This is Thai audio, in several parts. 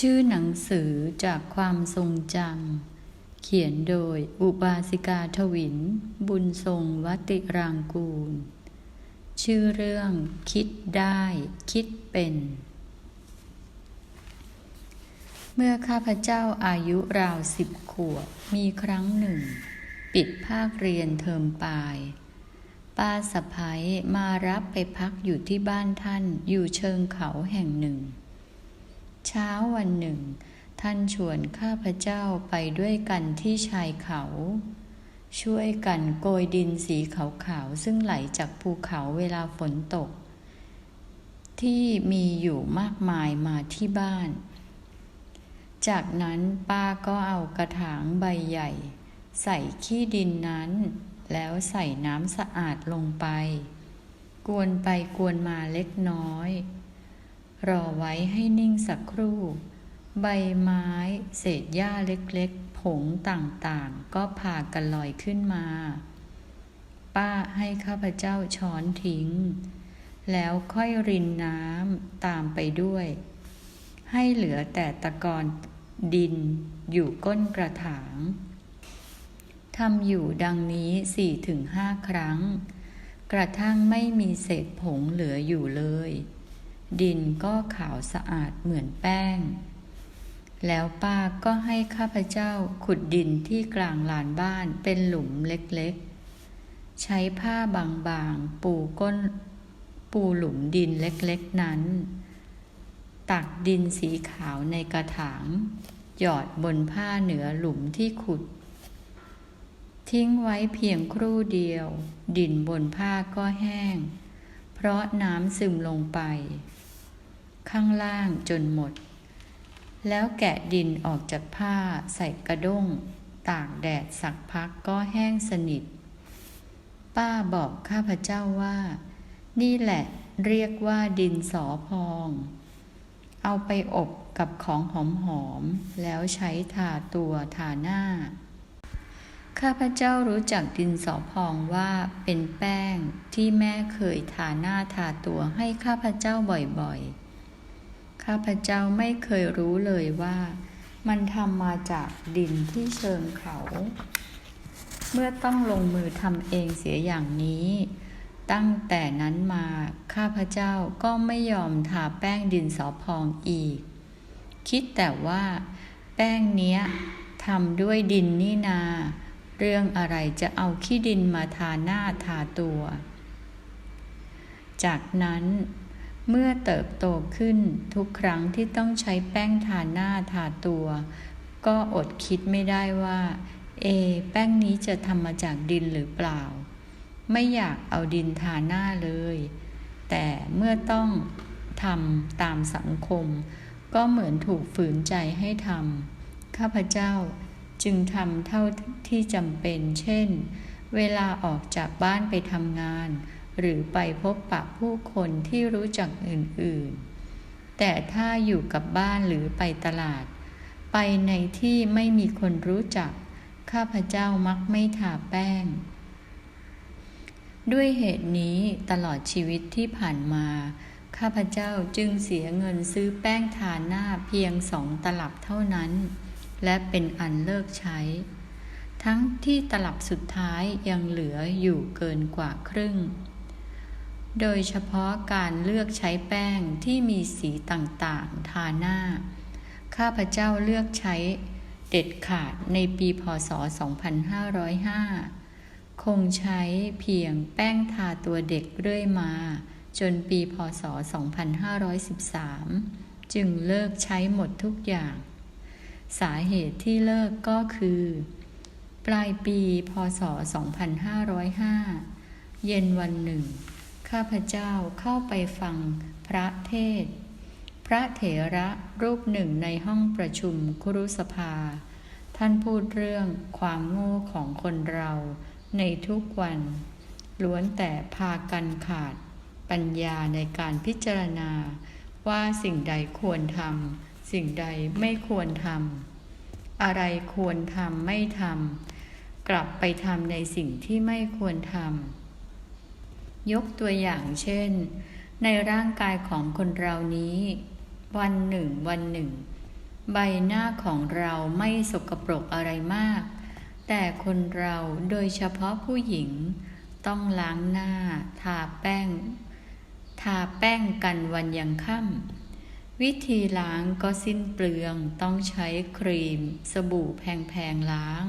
ชื่อหนังสือจากความทรงจำ เขียนโดยอุบาสิกาทวิน บุญทรงวติรางกูล ชื่อเรื่องคิดได้คิดเป็น เมื่อข้าพเจ้าอายุราวสิบขวบ มีครั้งหนึ่ง ปิดภาคเรียนเทอมปลาย ป้าสะพ้ยมารับไปพักอยู่ที่บ้านท่านอยู่เชิงเขาแห่งหนึ่ง เช้าวันหนึ่ง ท่านชวนข้าพเจ้าไปด้วยกันที่ชายเขา ช่วยกันโกยดินสีขาวๆซึ่งไหลจากภูเขาเวลาฝนตก ที่มีอยู่มากมายมาที่บ้าน จากนั้นป้าก็เอากระถางใบใหญ่ ใส่ขี้ดินนั้น แล้วใส่น้ำสะอาดลงไป กวนไปกวนมาเล็กน้อย รอไว้ให้นิ่งสักครู่ ใบไม้ เศษหญ้าเล็กๆ ผงต่างๆ ก็พากันลอยขึ้นมา ป้าให้ข้าพเจ้าช้อนทิ้ง แล้วค่อยรินน้ำตามไปด้วย ให้เหลือแต่ตะกอนดินอยู่ก้นกระถางทำอยู่ดังนี้สี่ถึงห้าครั้ง กระทั่งไม่มีเศษผงเหลืออยู่เลย ดินก็ขาวสะอาดเหมือนแป้ง แล้วป้าก็ให้ข้าพเจ้าขุดดินที่กลางลานบ้านเป็นหลุมเล็กๆ ใช้ผ้าบางๆ ปูก้นปูหลุมดินเล็กๆนั้น ตักดินสีขาวในกระถาง หยอดบนผ้าเหนือหลุมที่ขุด ทิ้งไว้เพียงครู่เดียว ดินบนผ้าก็แห้ง เพราะน้ำซึมลงไป ข้างล่างจนหมด แล้วแกะดินออกจากผ้าใส่กระด้ง ตากแดดสักพักก็แห้งสนิท ป้าบอกข้าพเจ้าว่า นี่แหละเรียกว่าดินสอพอง เอาไปอบกับของหอมๆแล้วใช้ทาตัวทาหน้า ข้าพเจ้ารู้จักดินสอพองว่าเป็นแป้งที่แม่เคยทาหน้าทาตัวให้ข้าพเจ้าบ่อยๆ ข้าพเจ้าไม่เคยรู้เลยว่า มันทำมาจากดินที่เชิงเขา เมื่อต้องลงมือทำเองเสียอย่างนี้ ตั้งแต่นั้นมาข้าพเจ้าก็ไม่ยอมทาแป้งดินสอพองอีก คิดแต่ว่า แป้งเนี้ยทำด้วยดินนี่นา เรื่องอะไรจะเอาขี้ดินมาทาหน้าทาตัว จากนั้น เมื่อเติบโตขึ้นทุกครั้งที่ต้องใช้แป้งทาหน้าทาตัว ก็อดคิดไม่ได้ว่า เอ แป้งนี้จะทำมาจากดินหรือเปล่า ไม่อยากเอาดินทาหน้าเลย แต่เมื่อต้องทำตามสังคม ก็เหมือนถูกฝืนใจให้ทำข้าพเจ้าจึงทำเท่าที่จำเป็น เช่น เวลาออกจากบ้านไปทำงาน หรือไปพบปะผู้คนที่รู้จักอื่นๆ แต่ถ้าอยู่กับบ้านหรือไปตลาด ไปในที่ไม่มีคนรู้จัก ข้าพเจ้ามักไม่ทาแป้ง ด้วยเหตุนี้ตลอดชีวิตที่ผ่านมา ข้าพเจ้าจึงเสียเงินซื้อแป้งทาหน้าเพียงสองตลับเท่านั้น และเป็นอันเลิกใช้ ทั้งที่ตลับสุดท้ายยังเหลืออยู่เกินกว่าครึ่ง โดยเฉพาะการเลือกใช้แป้งที่มีสีต่างๆ ทาหน้า ข้าพเจ้าเลือกใช้เด็ดขาดในปีพศ 2505 คงใช้เพียงแป้งทาตัวเด็กเรื่อยมา จนปีพศ 2513 จึงเลิกใช้หมดทุกอย่าง สาเหตุที่เลิกก็คือ ปลายปีพศ 2505 เย็นวันหนึ่ง ข้าพเจ้าเข้าไปฟังพระเทศ พระเถระรูปหนึ่งในห้องประชุมครุสภา ท่านพูดเรื่องความโง่ของคนเราในทุกวัน ล้วนแต่พากันขาด ปัญญาในการพิจารณา ว่าสิ่งใดควรทำสิ่งใดไม่ควรทำอะไรควรทำไม่ทำกลับไปทำในสิ่งที่ไม่ควรทำ ยกตัวอย่างเช่น ในร่างกายของคนเรานี้ วันหนึ่ง วันหนึ่ง ใบหน้าของเราไม่สกปรกอะไรมาก แต่คนเราโดยเฉพาะผู้หญิง ต้องล้างหน้า ทาแป้ง ทาแป้งกันวันยังค่ำวิธีล้างก็สิ้นเปลืองต้องใช้ครีม สบู่แพงๆล้าง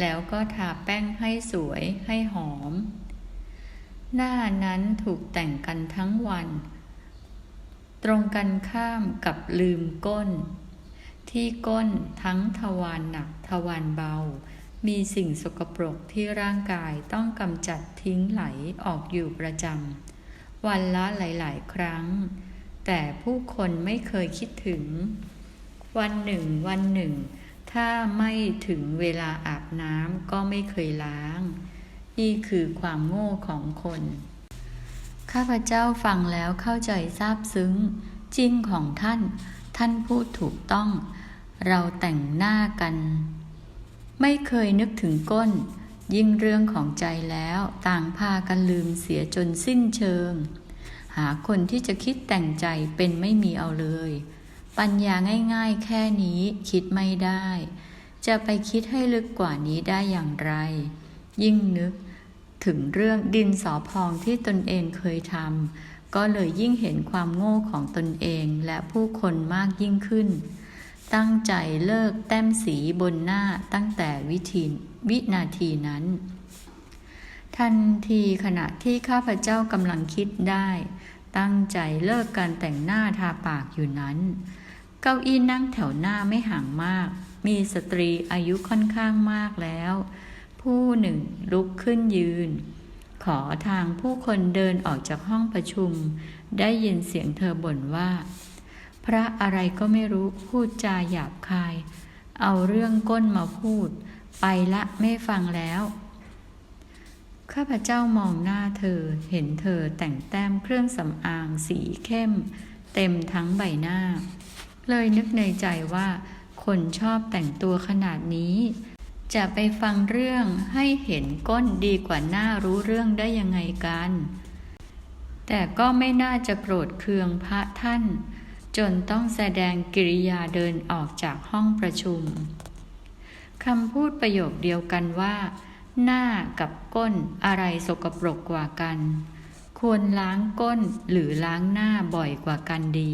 แล้วก็ทาแป้งให้สวยให้หอม หน้านั้นถูกแต่งกันทั้งวัน ตรงกันข้ามกับลืมก้น ที่ก้นทั้งทวารหนักทวารเบา มีสิ่งสกปรกที่ร่างกายต้องกำจัดทิ้งไหลออกอยู่ประจำวันละหลาย ๆ ครั้ง แต่ผู้คนไม่เคยคิดถึง วันหนึ่ง วันหนึ่ง ถ้าไม่ถึงเวลาอาบน้ำก็ไม่เคยล้าง นี่คือความโง่ของคน ข้าพเจ้าฟังแล้วเข้าใจซาบซึ้ง จริงของท่าน ท่านพูดถูกต้อง เราแต่งหน้ากัน ไม่เคยนึกถึงก้น ยิ่งเรื่องของใจแล้วต่างพากันลืมเสียจนสิ้นเชิง หาคนที่จะคิดแต่งใจเป็นไม่มีเอาเลย ปัญญาง่าย ๆ แค่นี้คิดไม่ได้จะไปคิดให้ลึกกว่านี้ได้อย่างไร ยิ่งนึก ถึงเรื่องดินสอพองที่ตนเองเคยทำก็เลยยิ่งเห็นความโง่ของตนเองและผู้คนมากยิ่งขึ้น ตั้งใจเลิกแต้มสีบนหน้าตั้งแต่วิธีวินาทีนั้น ทันทีขณะที่ข้าพเจ้ากำลังคิดได้ ตั้งใจเลิกการแต่งหน้าทาปากอยู่นั้น เก้าอี้นั่งแถวหน้าไม่ห่างมาก มีสตรีอายุค่อนข้างมากแล้ว ผู้หนึ่งลุกขึ้นยืน ขอทางผู้คนเดินออกจากห้องประชุม ได้ยินเสียงเธอบ่นว่า พระอะไรก็ไม่รู้พูดจาหยาบคาย เอาเรื่องก้นมาพูด ไปละไม่ฟังแล้ว ข้าพเจ้ามองหน้าเธอเห็นเธอแต่งแต้มเครื่องสำอางสีเข้ม เต็มทั้งใบหน้า เลยนึกในใจว่า คนชอบแต่งตัวขนาดนี้ จะไปฟังเรื่องให้เห็นก้นดีกว่าหน้ารู้เรื่องได้ยังไงกัน แต่ก็ไม่น่าจะโกรธเคืองพระท่าน จนต้องแสดงกิริยาเดินออกจากห้องประชุมคำพูดประโยคเดียวกันว่า หน้ากับก้นอะไรสกปรกกว่ากัน ควรล้างก้นหรือล้างหน้าบ่อยกว่ากันดี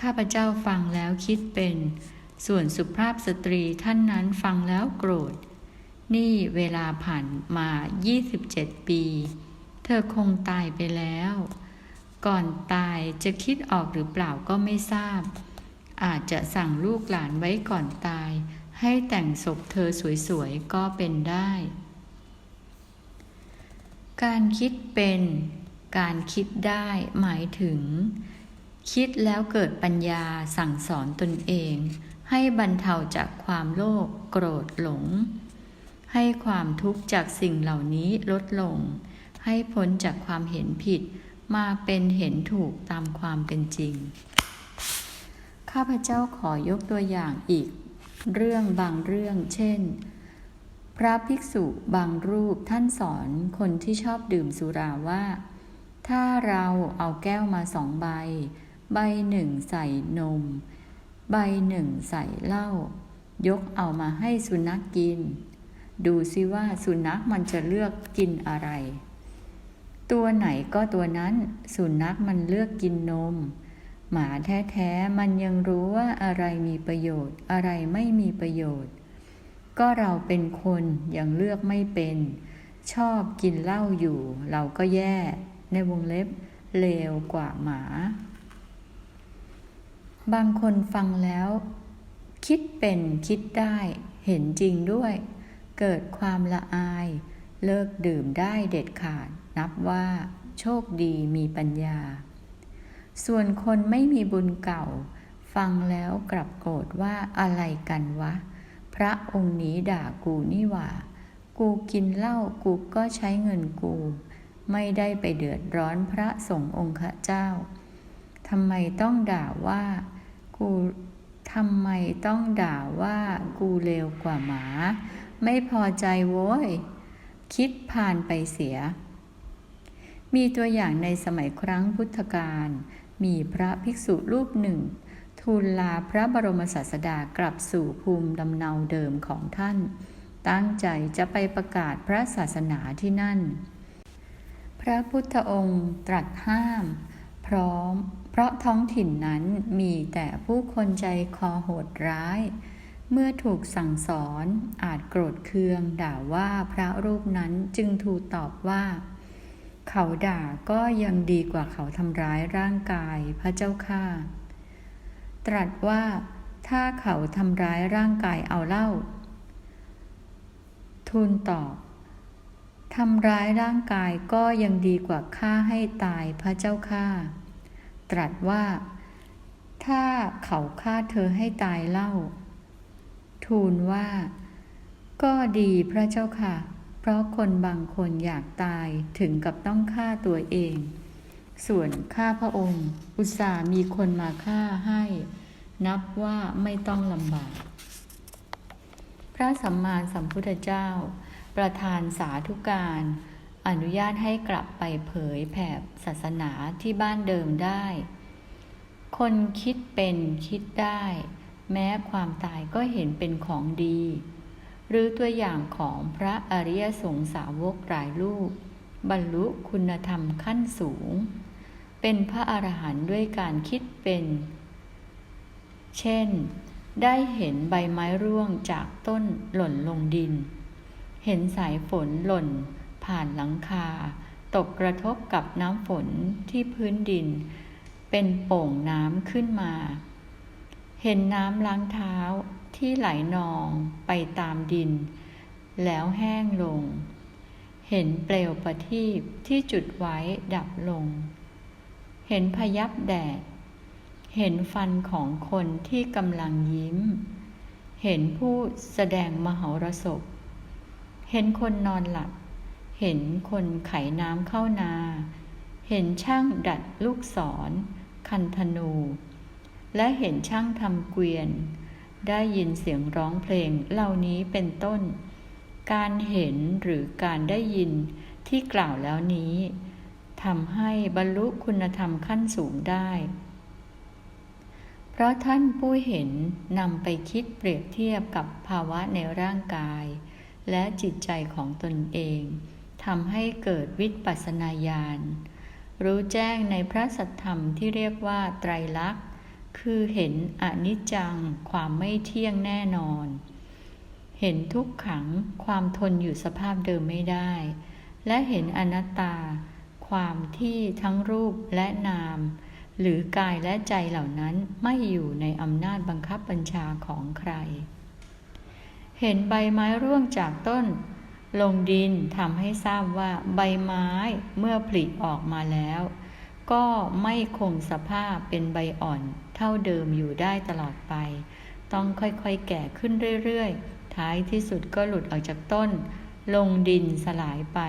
ข้าพเจ้าฟังแล้วคิดเป็น ส่วนสุภาพสตรีท่านนั้นฟังแล้วโกรธ นี่เวลาผ่านมา 27 ปี เธอคงตายไปแล้ว ก่อนตายจะคิดออกหรือเปล่าก็ไม่ทราบ อาจจะสั่งลูกหลานไว้ก่อนตาย ให้แต่งศพเธอสวยๆ ก็เป็นได้ การคิดเป็น การคิดได้หมายถึง คิดแล้วเกิดปัญญาสั่งสอนตนเอง ให้บรรเทาจากความโลภโกรธหลง ให้ความทุกข์จากสิ่งเหล่านี้ลดลง ให้พ้นจากความเห็นผิดมาเป็นเห็นถูกตามความเป็นจริง ข้าพเจ้าขอยกตัวอย่างอีก เรื่องบางเรื่อง เช่น พระภิกษุบางรูปท่านสอนคนที่ชอบดื่มสุราว่า ถ้าเราเอาแก้วมาสองใบ ใบหนึ่งใส่นม ใบหนึ่งใส่เหล้ายกเอามาให้สุนัขกกิน ดูซิว่าสุนัขมันจะเลือกกินอะไร ตัวไหนก็ตัวนั้นสุนัขมันเลือกกินนม หมาแท้ๆมันยังรู้ว่าอะไรมีประโยชน์ อะไรไม่มีประโยชน์ ก็เราเป็นคนยังเลือกไม่เป็น ชอบกินเหล้าอยู่ เราก็แย่ ในวงเล็บเลวกว่าหมา บางคนฟังแล้ว คิดเป็นคิดได้เห็นจริงด้วย เกิดความละอาย เลิกดื่มได้เด็ดขาด นับว่าโชคดีมีปัญญา ส่วนคนไม่มีบุญเก่า ฟังแล้วกลับโกรธว่าอะไรกันวะ พระองค์นี้ด่ากูนี่หว่า กูกินเหล้ากูก็ใช้เงินกู ไม่ได้ไปเดือดร้อนพระสงฆ์องค์เจ้าทำไมต้องด่าว่า กูทำไมต้องด่าว่ากูเลวกว่าหมา ไม่พอใจโว้ย คิดผ่านไปเสีย มีตัวอย่างในสมัยครั้งพุทธกาลมีพระภิกษุรูปหนึ่ง ทูลลาพระบรมศาสดากลับสู่ภูมิลำเนาเดิมของท่าน ตั้งใจจะไปประกาศพระศาสนาที่นั่น พระพุทธองค์ตรัสห้าม พร้อม เพราะท้องถิ่นนั้นมีแต่ผู้คนใจคอโหดร้าย เมื่อถูกสั่งสอนอาจโกรธเคืองด่าว่าพระรูปนั้นจึงทูลตอบว่า เขาด่าก็ยังดีกว่าเขาทำร้ายร่างกายพระเจ้าข้าตรัสว่าถ้าเขาทำร้ายร่างกายเอาเล่า ทูลตอบทำร้ายร่างกายก็ยังดีกว่าฆ่าให้ตายพระเจ้าข้า ตรัสว่า ถ้าเขาฆ่าเธอให้ตายเล่า ทูลว่า ก็ดีพระเจ้าค่ะ เพราะคนบางคนอยากตายถึงกับต้องฆ่าตัวเอง ส่วนข้าพระองค์ อุตส่ามีคนมาฆ่าให้ นับว่าไม่ต้องลำบาก พระสัมมาสัมพุทธเจ้า ประธานสาธุการ อนุญาตให้กลับไปเผยแผ่ศาสนาที่บ้านเดิมได้ คนคิดเป็นคิดได้ แม้ความตายก็เห็นเป็นของดี หรือตัวอย่างของพระอริยสงสาวกหลายรูปบรรลุคุณธรรมขั้นสูง เป็นพระอรหันต์ด้วยการคิดเป็น เช่น ได้เห็นใบไม้ร่วงจากต้นหล่นลงดิน เห็นสายฝนหล่น ผ่านหลังคา ตกกระทบกับน้ำฝนที่พื้นดิน เป็นโป่งน้ำขึ้นมา เห็นน้ำล้างเท้าที่ไหลนองไปตามดิน แล้วแห้งลง เห็นเปลวประทีปที่จุดไว้ดับลง เห็นพยับแดด เห็นฟันของคนที่กำลังยิ้ม เห็นผู้แสดงมหรสพเห็นคนนอนหลับ เห็นคนไขน้ำเข้านา เห็นช่างดัดลูกศร คันธนู และเห็นช่างทำเกวียน ได้ยินเสียงร้องเพลงเหล่านี้เป็นต้น การเห็นหรือการได้ยินที่กล่าวแล้วนี้ทำให้บรรลุคุณธรรมขั้นสูงได้ เพราะท่านผู้เห็นนำไปคิดเปรียบเทียบกับภาวะในร่างกาย และจิตใจของตนเอง ทำให้เกิดวิปัสสนาญาณ รู้แจ้งในพระสัทธรรมที่เรียกว่าไตรลักษณ์ คือเห็นอนิจจังความไม่เที่ยงแน่นอน เห็นทุกขังความทนอยู่สภาพเดิมไม่ได้ และเห็นอนัตตา ความที่ทั้งรูปและนาม หรือกายและใจเหล่านั้นไม่อยู่ในอำนาจบังคับบัญชาของใคร เห็นใบไม้ร่วงจากต้น ลงดินทำให้ทราบว่าใบไม้เมื่อผลิออกมาแล้ว ก็ไม่คงสภาพเป็นใบอ่อนเท่าเดิมอยู่ได้ตลอดไป ต้องค่อยๆแก่ขึ้นเรื่อยๆ ท้ายที่สุดก็หลุดออกจากต้น ลงดินสลายไป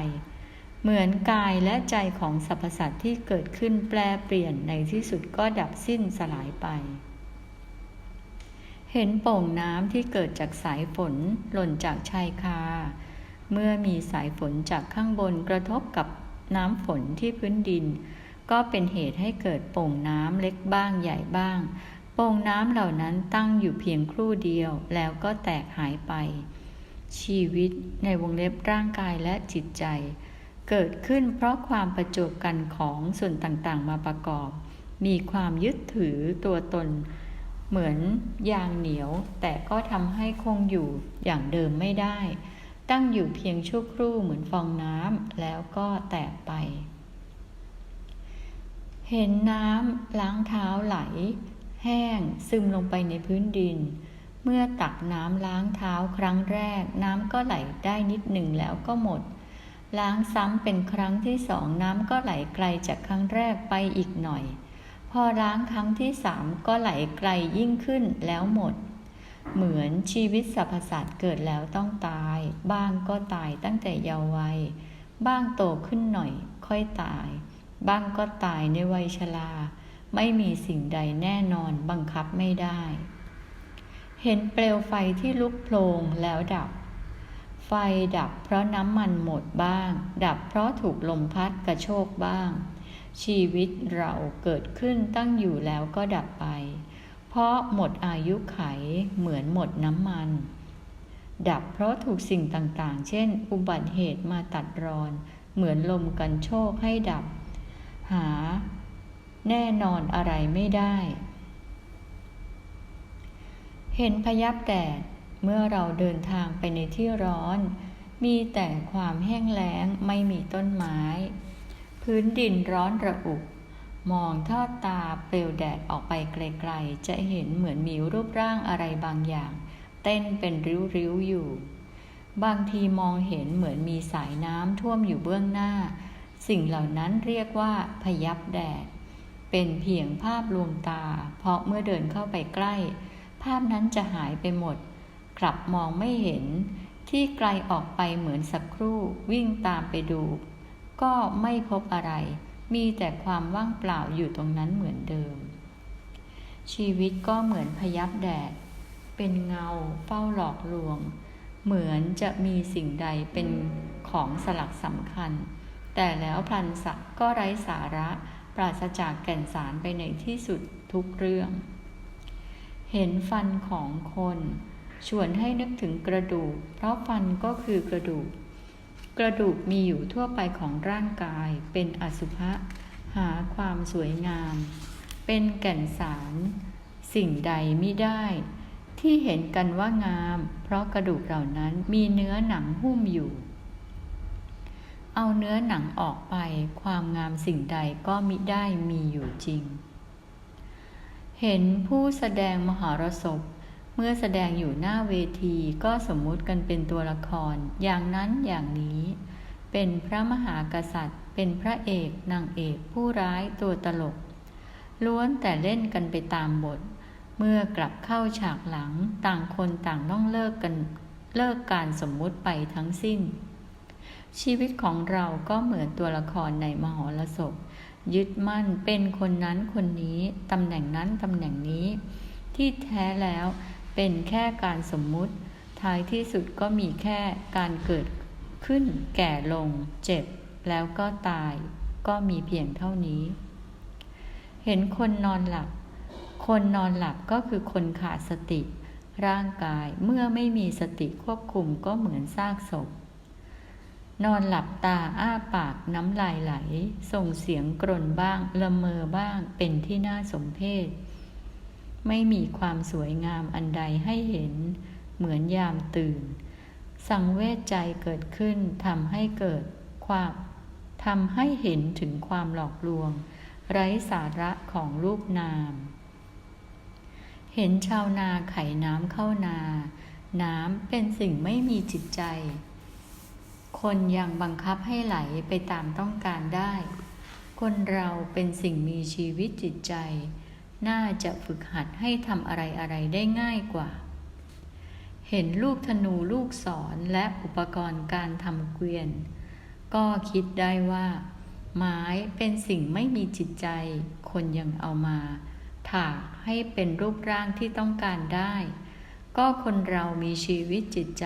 เหมือนกายและใจของสรรพสัตว์ที่เกิดขึ้นแปลเปลี่ยนในที่สุดก็ดับสิ้นสลายไปเห็นโป่งน้ำที่เกิดจากสายฝนหล่นจากชายคา เมื่อมีสายฝนจากข้างบนกระทบกับน้ำฝนที่พื้นดิน ก็เป็นเหตุให้เกิดโป่งน้ำเล็กบ้างใหญ่บ้าง โป่งน้ำเหล่านั้นตั้งอยู่เพียงครู่เดียวแล้วก็แตกหายไป ชีวิตในวงเล็บร่างกายและจิตใจ เกิดขึ้นเพราะความประจบกันของส่วนต่างๆ มาประกอบ มีความยึดถือตัวตน เหมือนยางเหนียว แต่ก็ทำให้คงอยู่อย่างเดิมไม่ได้ ตั้งอยู่เพียงชั่วครู่เหมือนฟองน้ำแล้วก็แตกไป เห็นน้ำล้างเท้าไหล แห้งซึมลงไปในพื้นดิน เมื่อตักน้ำล้างเท้าครั้งแรก น้ำก็ไหลได้นิดหนึ่งแล้วก็หมด ล้างซ้ำเป็นครั้งที่สองน้ำก็ไหลไกลจากครั้งแรกไปอีกหน่อย พอล้างครั้งที่สามก็ไหลไกลยิ่งขึ้นแล้วหมด เหมือนชีวิตสรรพสัตว์เกิดแล้วต้องตาย บ้างก็ตายตั้งแต่เยาว์วัย บ้างโตขึ้นหน่อยค่อยตาย บ้างก็ตายในวัยชรา ไม่มีสิ่งใดแน่นอนบังคับไม่ได้ เห็นเปลวไฟที่ลุกโพลงแล้วดับ ไฟดับเพราะน้ำมันหมดบ้าง ดับเพราะถูกลมพัดกระโชกบ้าง ชีวิตเราเกิดขึ้นตั้งอยู่แล้วก็ดับไป เพราะหมดอายุไขเหมือนหมดน้ำมัน ดับเพราะถูกสิ่งต่างๆ เช่น อุบัติเหตุมาตัดรอน เหมือนลมกันโชคให้ดับ หา แน่นอนอะไรไม่ได้ เห็นพยับแดดเมื่อเราเดินทางไปในที่ร้อน มีแต่ความแห้งแล้งไม่มีต้นไม้ พื้นดินร้อนระอุ มองทอดตาเปลวแดดออกไปไกลๆ จะเห็นเหมือนมีรูปร่างอะไรบางอย่าง เต้นเป็นริ้วๆอยู่ บางทีมองเห็นเหมือนมีสายน้ำท่วมอยู่เบื้องหน้า สิ่งเหล่านั้นเรียกว่าพยับแดด เป็นเพียงภาพลวงตา เพราะเมื่อเดินเข้าไปใกล้ ภาพนั้นจะหายไปหมด กลับมองไม่เห็น ที่ไกลออกไปเหมือนสักครู่วิ่งตามไปดู ก็ไม่พบอะไร มีแต่ความว่างเปล่าอยู่ตรงนั้นเหมือนเดิม ชีวิตก็เหมือนพยับแดด เป็นเงาเฝ้าหลอกลวง เหมือนจะมีสิ่งใดเป็นของสลักสำคัญ แต่แล้วพลันสักก็ไร้สาระปราศจากแก่นสารไปในที่สุดทุกเรื่อง เห็นฟันของคน ชวนให้นึกถึงกระดูก เพราะฟันก็คือกระดูก กระดูกมีอยู่ทั่วไปของร่างกาย เป็นอสุภะหาความสวยงาม เป็นแก่นสาร สิ่งใดมิได้ ที่เห็นกันว่างาม เพราะกระดูกเหล่านั้นมีเนื้อหนังหุ้มอยู่ เอาเนื้อหนังออกไปความงามสิ่งใดก็มิได้มีอยู่จริง เห็นผู้แสดงมหรสพ เมื่อแสดงอยู่หน้าเวทีก็สมมุติกันเป็นตัวละคร อย่างนั้นอย่างนี้ เป็นพระมหากษัตริย์ เป็นพระเอกนางเอกผู้ร้ายตัวตลก ล้วนแต่เล่นกันไปตามบท เมื่อกลับเข้าฉากหลังต่างคนต่างต้องเลิกกันเลิกการสมมุติไปทั้งสิ้น ชีวิตของเราก็เหมือนตัวละครในมหรสพยึดมั่นเป็นคนนั้นคนนี้ตำแหน่งนั้นตำแหน่งนี้ ที่แท้แล้ว เป็นแค่การสมมุติ ท้ายที่สุดก็มีแค่การเกิดขึ้น แก่ลง เจ็บ แล้วก็ตาย ก็มีเพียงเท่านี้ เห็นคนนอนหลับ คนนอนหลับก็คือคนขาดสติ ร่างกายเมื่อไม่มีสติควบคุมก็เหมือนซากศพ นอนหลับตาอ้าปากน้ำลายไหล ส่งเสียงกรนบ้าง ละเมอบ้าง เป็นที่น่าสมเพช ไม่มีความสวยงามอันใดให้เห็น เหมือนยามตื่น สังเวชใจเกิดขึ้นทำให้เกิดความทำให้เห็นถึงความหลอกลวง ไร้สาระของรูปนาม เห็นชาวนาไขน้ำเข้านา น้ำเป็นสิ่งไม่มีจิตใจ คนยังบังคับให้ไหลไปตามต้องการได้ คนเราเป็นสิ่งมีชีวิตจิตใจ น่าจะฝึกหัดให้ทำอะไรอะไรได้ง่ายกว่า เห็นลูกธนูลูกศรและอุปกรณ์การทำเกวียน ก็คิดได้ว่า ไม้เป็นสิ่งไม่มีจิตใจ คนยังเอามาถากให้เป็นรูปร่างที่ต้องการได้ ก็คนเรามีชีวิตจิตใจ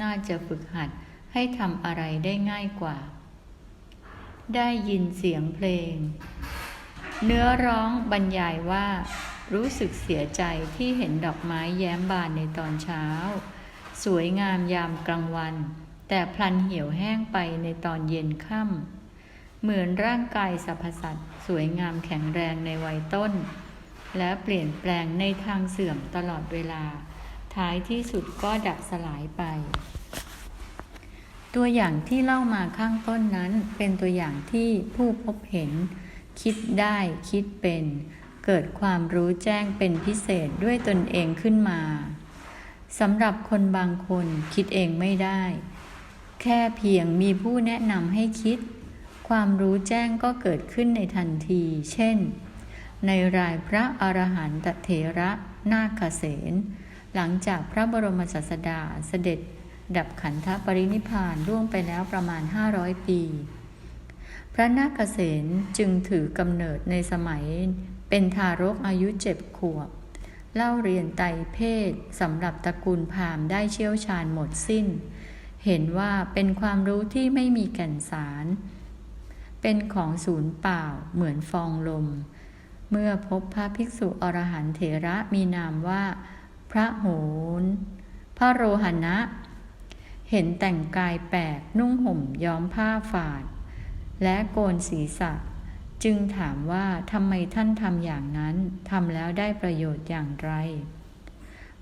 น่าจะฝึกหัดให้ทำอะไรได้ง่ายกว่า ได้ยินเสียงเพลง เนื้อร้องบรรยายว่า รู้สึกเสียใจที่เห็นดอกไม้แย้มบานในตอนเช้า สวยงามยามกลางวัน แต่พลันเหี่ยวแห้งไปในตอนเย็นค่ำเหมือนร่างกายสรรพสัตว์สวยงามแข็งแรงในวัยต้น และเปลี่ยนแปลงในทางเสื่อมตลอดเวลา ท้ายที่สุดก็ดับสลายไปตัวอย่างที่เล่ามาข้างต้นนั้นเป็นตัวอย่างที่ผู้พบเห็น คิดได้คิดเป็น เกิดความรู้แจ้งเป็นพิเศษด้วยตนเองขึ้นมาสำหรับคนบางคนคิดเองไม่ได้ แค่เพียงมีผู้แนะนำให้คิด ความรู้แจ้งก็เกิดขึ้นในทันที เช่น ในรายพระอรหันตเถระนาคเสนหลังจากพระบรมศาสดาเสด็จ ดับขันธปรินิพานล่วงไปแล้วประมาณ 500 ปี พระนาคเสนจึงถือกำเนิดในสมัยเป็นทารกอายุเจ็บขวบ เล่าเรียนไตรเพศสำหรับตระกูลพามได้เชี่ยวชาญหมดสิ้น เห็นว่าเป็นความรู้ที่ไม่มีแก่นสาร เป็นของศูนย์เปล่าเหมือนฟองลม เมื่อพบพระภิกษุอรหันตเถระมีนามว่า พระโหน พระโรหณะเห็นแต่งกายแปลกนุ่งห่มย้อมผ้าฝาด และโกนศีรษะ จึงถามว่าทำไมท่านทำอย่างนั้นทำแล้วได้ประโยชน์อย่างไร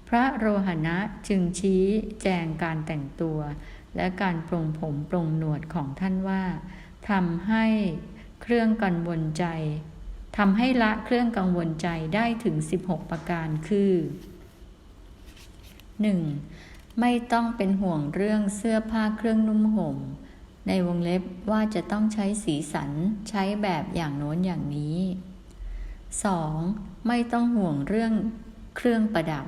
พระโรหณะจึงชี้แจงการแต่งตัว และการปรงผมปรงหนวดของท่านว่าทำให้เครื่องกังวลใจทำให้ละเครื่องกังวลใจได้ถึง 16 ประการคือ 1. ไม่ต้องเป็นห่วงเรื่องเสื้อผ้าเครื่องนุ่มห่ม ในวงเล็บว่าจะต้องใช้สีสันใช้แบบอย่างโน้นอย่างนี้ 2. ไม่ต้องห่วงเรื่องเครื่องประดับ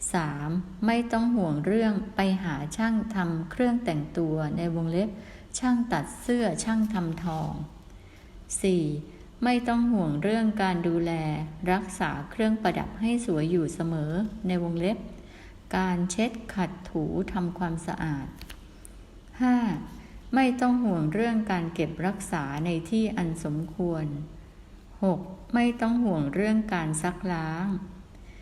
3. ไม่ต้องห่วงเรื่องไปหาช่างทำเครื่องแต่งตัวในวงเล็บ ช่างตัดเสื้อช่างทำทอง 4. ไม่ต้องห่วงเรื่องการดูแล รักษาเครื่องประดับให้สวยอยู่เสมอในวงเล็บ การเช็ดขัดถูทำความสะอาด 5. ไม่ต้องห่วงเรื่องการเก็บรักษาในที่อันสมควร 6. ไม่ต้องห่วงเรื่องการซักล้าง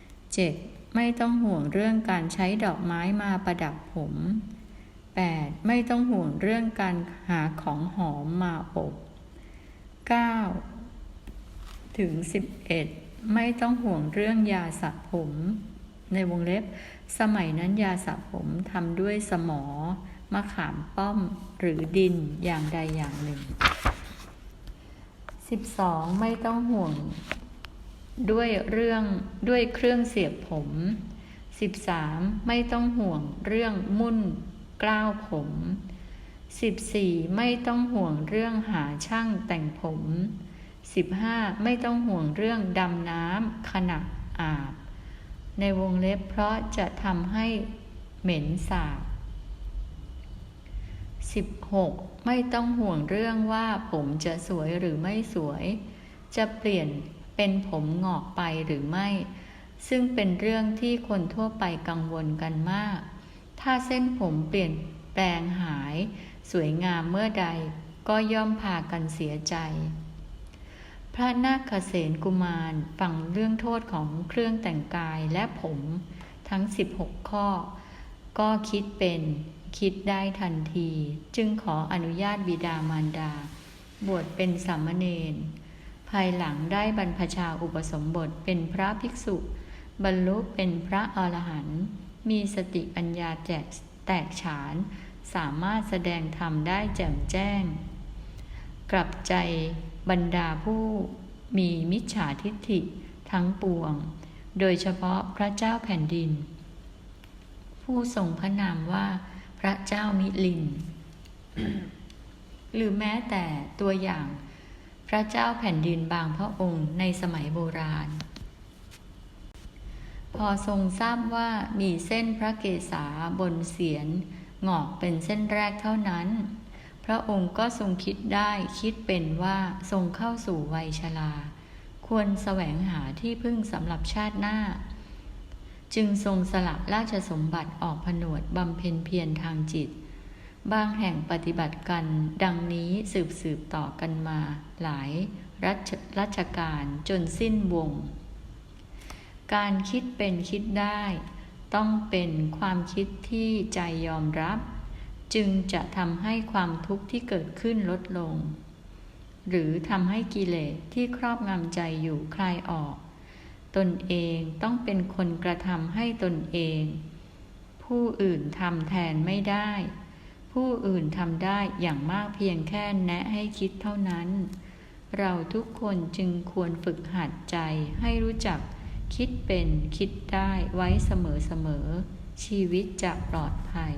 7. ไม่ต้องห่วงเรื่องการใช้ดอกไม้มาประดับผม 8. ไม่ต้องห่วงเรื่องการหาของหอมมาอบ 9 ถึง 11 ไม่ต้องห่วงเรื่องยาสระผม ในวงเล็บ สมัยนั้นยาสระผมทำด้วยสมอ มะขามป้อมหรือดินอย่างใดอย่างหนึ่ง 12. ไม่ต้องห่วง ด้วยเรื่องด้วยเครื่องเสียบผม 13. ไม่ต้องห่วงเรื่องมุ่นกล้าวผม 14. ไม่ต้องห่วงเรื่องหาช่างแต่งผม 15. ไม่ต้องห่วงเรื่องดำน้ำขณะอาบ ในวงเล็บเพราะจะทำให้เหม็นสาบ 16. ไม่ต้องห่วงเรื่องว่าผมจะสวยหรือไม่สวย จะเปลี่ยนเป็นผมงอกไปหรือไม่ ซึ่งเป็นเรื่องที่คนทั่วไปกังวลกันมาก ถ้าเส้นผมเปลี่ยนแปลงหาย สวยงามเมื่อใดก็ย่อมพากันเสียใจ พระนาคเษนกุมารฟังเรื่องโทษของเครื่องแต่งกายและผมทั้ง 16 ข้อ ก็คิดเป็น คิดได้ทันที จึงขออนุญาตบิดามารดา บวชเป็นสามเณรภายหลังได้บรรพชาอุปสมบทเป็นพระภิกษุ บรรลุเป็นพระอรหันต์มีสติปัญญาแจกแตกฉาน สามารถแสดงธรรมได้แจ่มแจ้ง กลับใจบรรดาผู้มีมิจฉาทิฏฐิทั้งปวง โดยเฉพาะพระเจ้าแผ่นดิน ผู้ทรงพระนามว่า พระเจ้ามิลิน หรือแม้แต่ตัวอย่างพระเจ้าแผ่นดินบางพระองค์ในสมัยโบราณ พอทรงทราบว่ามีเส้นพระเกศาบนเสียนงอกเป็นเส้นแรกเท่านั้น พระองค์ก็ทรงคิดได้คิดเป็นว่าทรงเข้าสู่วัยชราควรแสวงหาที่พึ่งสำหรับชาติหน้า จึงทรงสละราชสมบัติออกผนวดบำเพ็ญเพียรทางจิต บางแห่งปฏิบัติกัน ดังนี้สืบสืบต่อกันมา หลายรัชรัชการจนสิ้นวง การคิดเป็นคิดได้ ต้องเป็นความคิดที่ใจยอมรับ จึงจะทำให้ความทุกข์ที่เกิดขึ้นลดลง หรือทำให้กิเลสที่ครอบงำใจอยู่คลายออก ตนเองต้องเป็นคนกระทำให้ตนเอง ผู้อื่นทำแทนไม่ได้ ผู้อื่นทำได้อย่างมากเพียงแค่แนะให้คิดเท่านั้น เราทุกคนจึงควรฝึกหัดใจให้รู้จักคิดเป็นคิดได้ไว้เสมอๆชีวิตจะปลอดภัย